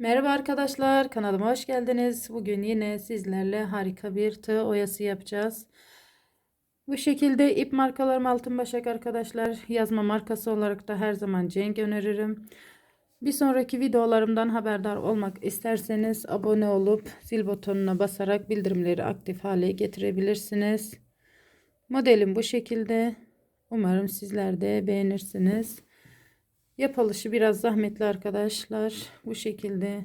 Merhaba arkadaşlar, kanalıma hoş geldiniz. Bugün yine sizlerle harika bir tığ oyası yapacağız. Bu şekilde ip markalarım altın başak arkadaşlar. Yazma markası olarak da her zaman Cenk öneririm. Bir sonraki videolarımdan haberdar olmak isterseniz abone olup zil butonuna basarak bildirimleri aktif hale getirebilirsiniz. Modelim bu şekilde. Umarım sizler de beğenirsiniz. Yapılışı biraz zahmetli arkadaşlar. Bu şekilde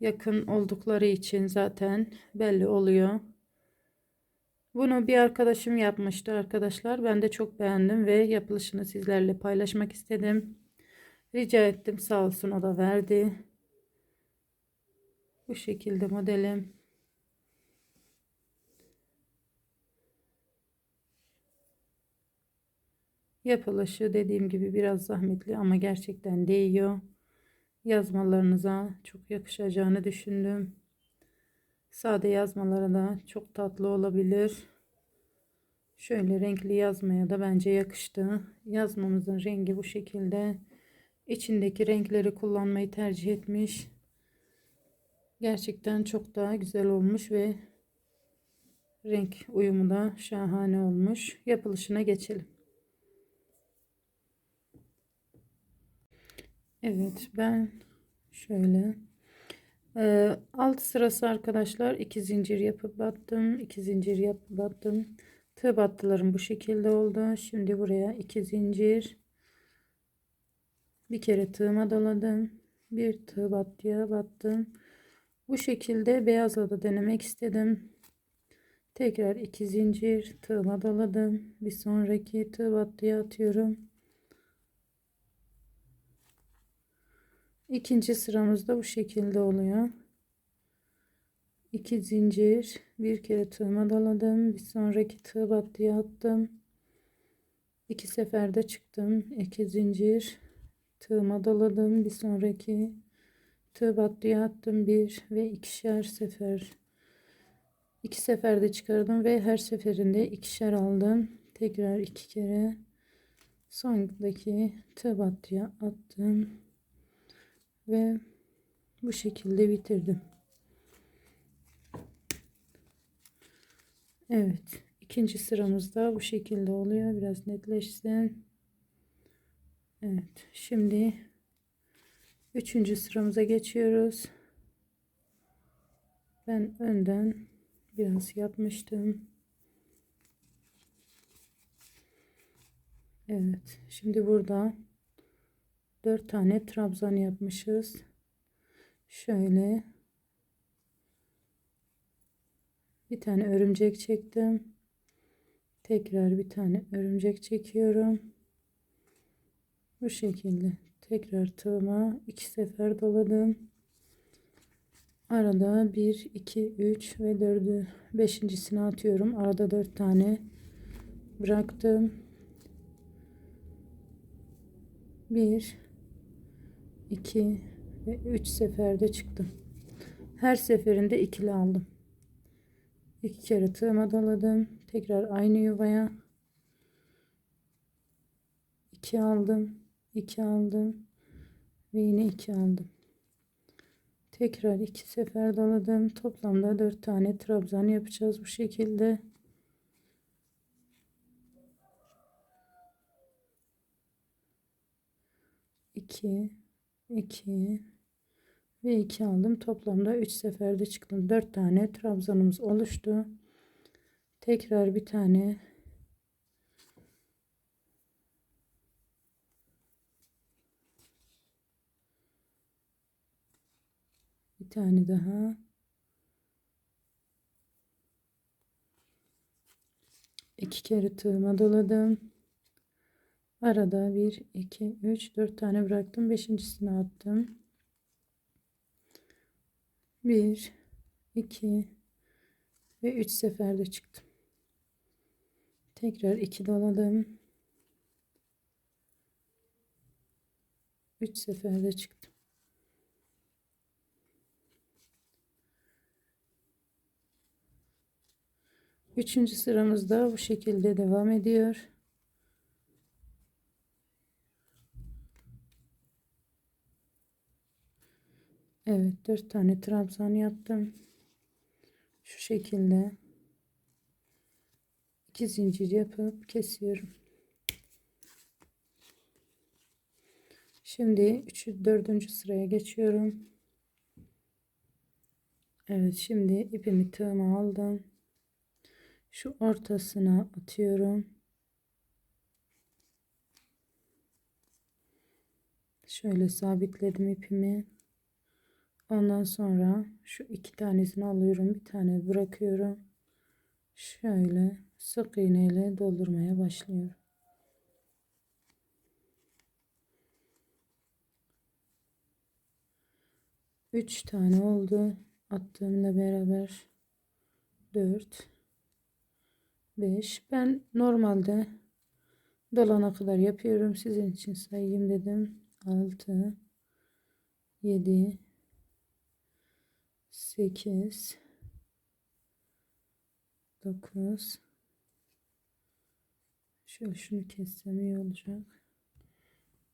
yakın oldukları için zaten belli oluyor. Bunu bir arkadaşım yapmıştı arkadaşlar. Ben de çok beğendim ve yapılışını sizlerle paylaşmak istedim. Rica ettim sağ olsun o da verdi. Bu şekilde modelim. Yapılışı dediğim gibi biraz zahmetli ama gerçekten değiyor. Yazmalarınıza çok yakışacağını düşündüm. Sade yazmalara da çok tatlı olabilir. Şöyle renkli yazmaya da bence yakıştı. Yazmamızın rengi bu şekilde. İçindeki renkleri kullanmayı tercih etmiş. Gerçekten çok daha güzel olmuş ve renk uyumu da şahane olmuş. Yapılışına geçelim. Evet ben şöyle. E, alt sırası arkadaşlar. İki zincir yapıp battım iki zincir yapıp battım. Tığ battılarım bu şekilde oldu. Şimdi buraya iki zincir. Bir kere tığıma doladım bir tığ battıya battım. Bu şekilde beyazla da denemek istedim. Tekrar iki zincir tığıma doladım bir sonraki tığ battıya atıyorum İkinci sıramızda bu şekilde oluyor. İki zincir, bir kere tığıma doladım, bir sonraki tığ battıya attım. İki seferde çıktım. İki zincir, tığıma doladım, bir sonraki tığ battıya attım bir ve ikişer sefer. İki seferde çıkardım ve her seferinde ikişer aldım. Tekrar iki kere sondaki tığ battıya attım ve bu şekilde bitirdim. Evet. ikinci sıramızda bu şekilde oluyor. Biraz netleşsin. Evet. Şimdi üçüncü sıramıza geçiyoruz. Ben önden biraz yapmıştım. Evet. Şimdi burada 4 tane trabzan yapmışız. Şöyle bir tane örümcek çektim. Tekrar bir tane örümcek çekiyorum. Bu şekilde tekrar tığıma iki sefer doladım. Arada 1 2 3 ve 4'ü 5.sini atıyorum. Arada 4 tane bıraktım. 1 2 ve 3 seferde çıktım. Her seferinde ikili aldım. İki kere tığıma doladım. Tekrar aynı yuvaya. 2 aldım. 2 aldım. Ve yine 2 aldım. Tekrar iki sefer doladım. Toplamda 4 tane trabzan yapacağız bu şekilde. İki, 2 ve 2 aldım. Toplamda 3 seferde çıktım. 4 tane trabzanımız oluştu. Tekrar bir tane bir tane daha iki kere tığıma doladım. Arada 1, 2, 3, 4 tane bıraktım. Beşincisini attım. 1, 2 ve 3 seferde çıktım. Tekrar 2 doladım. 3 seferde çıktım. Üçüncü sıramızda bu şekilde devam ediyor. Evet 4 tane trabzan yaptım. Şu şekilde 2 zincir yapıp kesiyorum. Şimdi 3. 4. sıraya geçiyorum. Evet şimdi ipimi tığıma aldım. Şu ortasına atıyorum. Şöyle sabitledim ipimi. Ondan sonra şu iki tanesini alıyorum. Bir tane bırakıyorum. Şöyle sık iğneyle doldurmaya başlıyorum. Üç tane oldu. Attığımla beraber dört, beş. Ben normalde dolana kadar yapıyorum. Sizin için sayayım dedim. Altı, yedi, 8 9 Şöyle şunu kessem iyi olacak.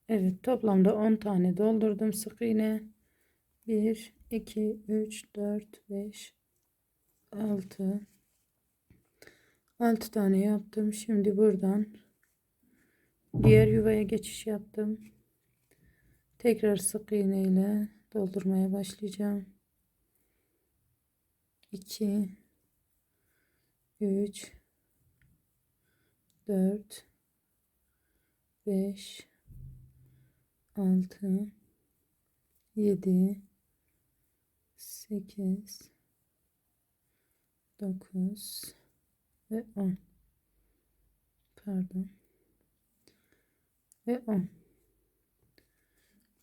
Evet toplamda 10 tane doldurdum sık iğne. 1 2 3 4 5 6 6 tane yaptım. Şimdi buradan diğer yuvaya geçiş yaptım. Tekrar sık iğne ile doldurmaya başlayacağım. 2 3 4 5 6 7 8 9 ve 10 pardon. Ve 10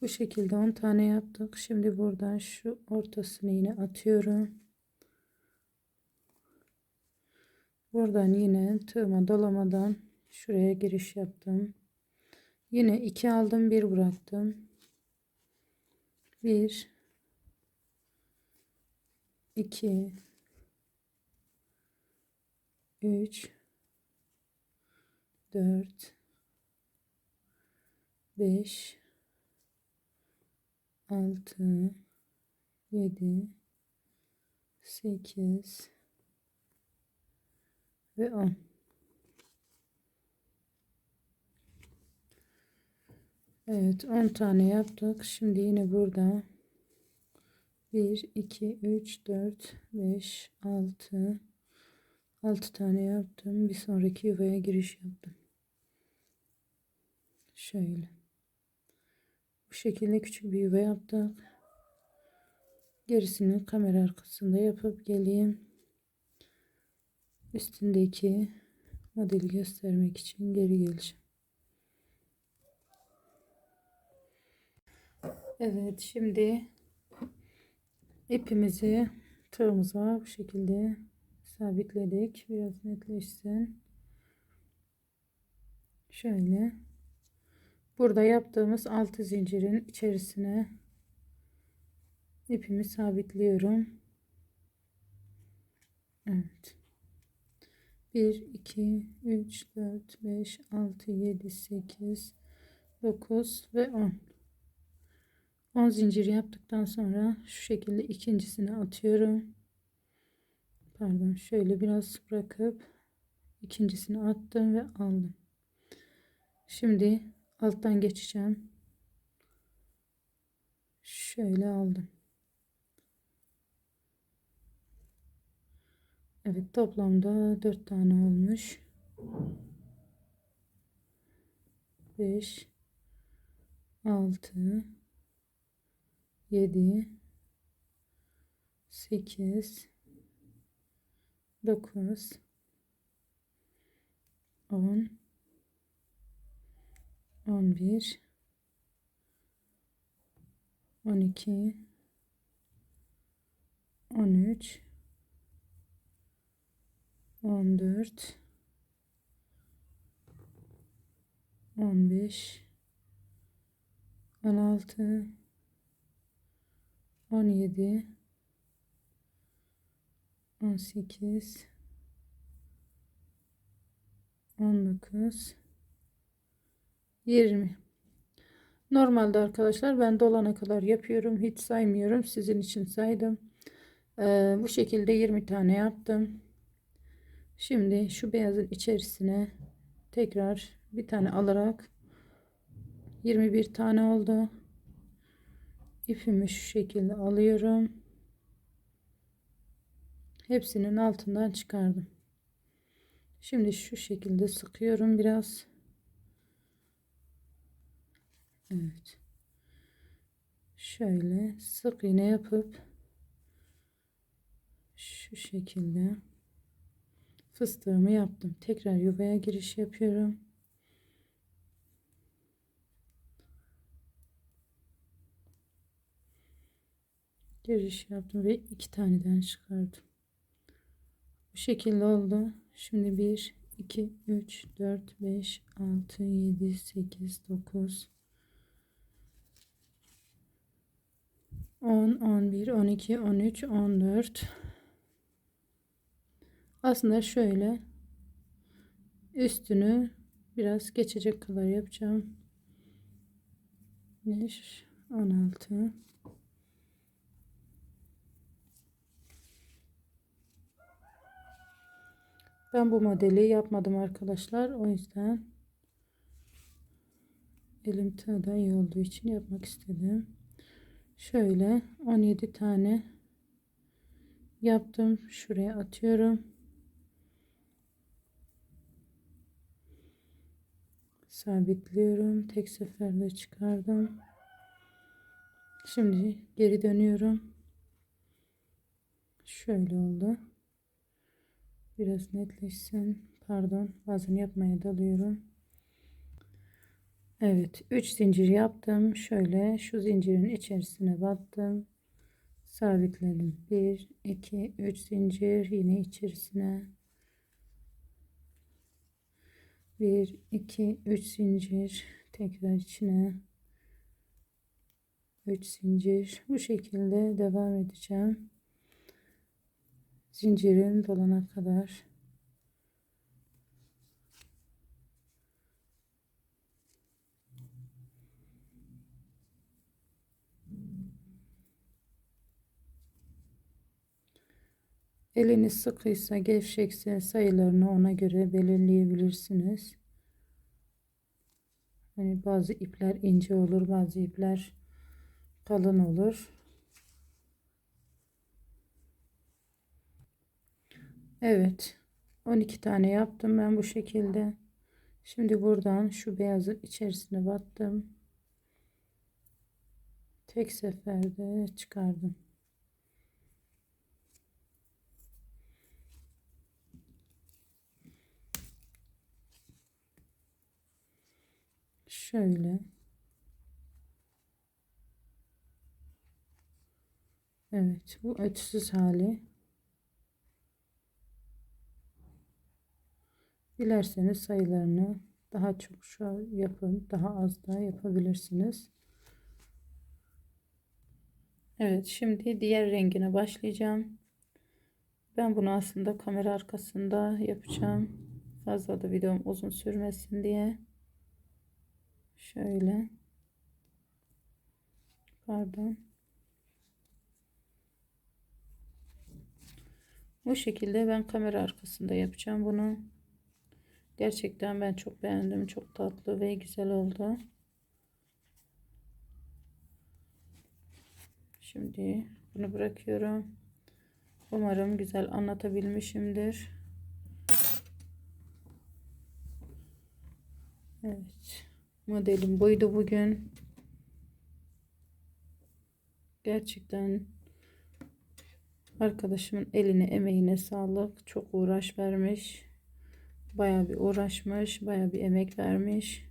bu şekilde 10 tane yaptık. Şimdi buradan şu ortasını yine atıyorum Buradan yine tığıma dolamadan şuraya giriş yaptım. Yine 2 aldım, 1 bıraktım. 1 2 3 4 5 6 7 8 ve 10. Evet 10 tane yaptık. Şimdi yine burada 1 2 3 4 5 6 6 tane yaptım. Bir sonraki yuvaya giriş yaptım. Şöyle. Bu şekilde küçük bir yuva yaptık. Gerisini kamera arkasında yapıp geleyim üstündeki modeli göstermek için geri geleceğim. Evet şimdi ipimizi tığımıza bu şekilde sabitledik. Biraz netleşsin. Şöyle burada yaptığımız altı zincirin içerisine ipimi sabitliyorum. Evet. 1 2 3 4 5 6 7 8 9 ve 10 10 zincir yaptıktan sonra şu şekilde ikincisini atıyorum. Pardon şöyle biraz bırakıp ikincisini attım ve aldım. Şimdi alttan geçeceğim. Şöyle aldım Evet toplamda 4 tane olmuş. 5 6 7 8 9 10 11 12 13 14 15 16 17 18 19 20 Normalde arkadaşlar ben dolana kadar yapıyorum. Hiç saymıyorum. Sizin için saydım. Ee, bu şekilde 20 tane yaptım. Şimdi şu beyazın içerisine tekrar bir tane alarak 21 tane oldu. İpimi şu şekilde alıyorum. Hepsinin altından çıkardım. Şimdi şu şekilde sıkıyorum biraz. Evet. Şöyle sık iğne yapıp şu şekilde fıstığımı yaptım. Tekrar yuvaya giriş yapıyorum. Giriş yaptım ve iki taneden çıkardım. Bu şekilde oldu. Şimdi 1, 2, 3, 4, 5, 6, 7, 8, 9, 10, 11, 12, 13, 14. Aslında şöyle üstünü biraz geçecek kadar yapacağım. 5, 16. Ben bu modeli yapmadım arkadaşlar. O yüzden elim tığda iyi olduğu için yapmak istedim. Şöyle 17 tane yaptım. Şuraya atıyorum. Sabitliyorum. Tek seferde çıkardım. Şimdi geri dönüyorum. Şöyle oldu. Biraz netleşsin. Pardon. Bazen yapmaya dalıyorum. Evet. 3 zincir yaptım. Şöyle şu zincirin içerisine battım. Sabitledim. 1, 2, 3 zincir. Yine içerisine. 1, 2, 3 zincir. Tekrar içine. 3 zincir. Bu şekilde devam edeceğim zincirin dolana kadar Eliniz sıkıysa, gevşekse sayılarını ona göre belirleyebilirsiniz. Hani bazı ipler ince olur, bazı ipler kalın olur. Evet. 12 tane yaptım ben bu şekilde. Şimdi buradan şu beyazın içerisine battım. Tek seferde çıkardım. Şöyle. Evet, bu ölçüsüz hali. Dilerseniz sayılarını daha çok şu yapın, daha az da yapabilirsiniz. Evet, şimdi diğer rengine başlayacağım. Ben bunu aslında kamera arkasında yapacağım. Fazla da videom uzun sürmesin diye. Şöyle. Pardon. Bu şekilde ben kamera arkasında yapacağım bunu. Gerçekten ben çok beğendim. Çok tatlı ve güzel oldu. Şimdi bunu bırakıyorum. Umarım güzel anlatabilmişimdir. Evet. Modelim buydu bugün. Gerçekten arkadaşımın eline emeğine sağlık. Çok uğraş vermiş. Baya bir uğraşmış, baya bir emek vermiş.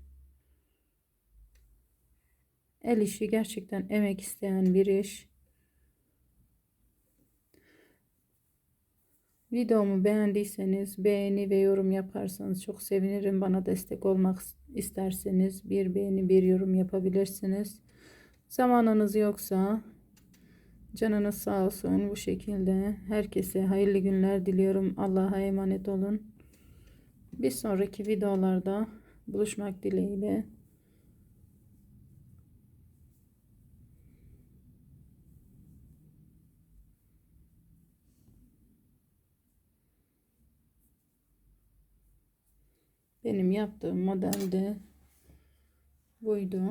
El işi gerçekten emek isteyen bir iş. Videomu beğendiyseniz beğeni ve yorum yaparsanız çok sevinirim. Bana destek olmak isterseniz bir beğeni bir yorum yapabilirsiniz. Zamanınız yoksa canınız sağ olsun bu şekilde. Herkese hayırlı günler diliyorum. Allah'a emanet olun. Bir sonraki videolarda buluşmak dileğiyle. Benim yaptığım modelde buydu.